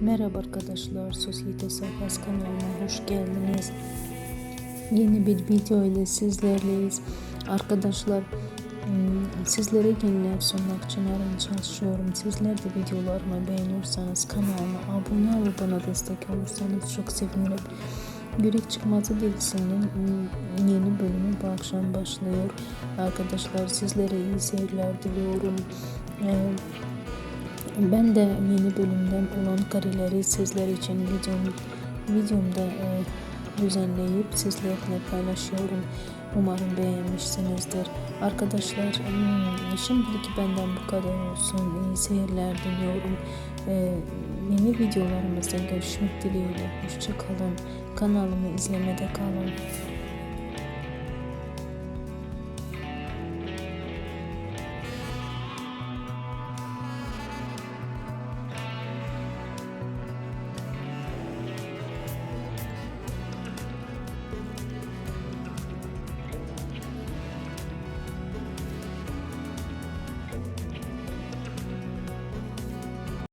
Merhaba arkadaşlar, Sosyete Sayfası kanalına hoş geldiniz. Yeni bir video ile sizlerleyiz. Arkadaşlar ım, sizlere yeniler sunmak için her çalışıyorum. Sizler de videolarımı beğeniyorsanız kanalıma abone olup bana destek olursanız çok sevinirim. Yürek Çıkmazı dizisinin ım, yeni bölümü bu akşam başlıyor. Arkadaşlar sizlere iyi seyirler diliyorum. Ee, ben de yeni bölümden olan kareleri sizler için videom, videomda e, düzenleyip sizlerle paylaşıyorum. Umarım beğenmişsinizdir. Arkadaşlar hmm, şimdilik benden bu kadar olsun. İyi seyirler diliyorum. E, yeni videolarımızda görüşmek dileğiyle. Hoşçakalın. Kanalımı izlemede kalın.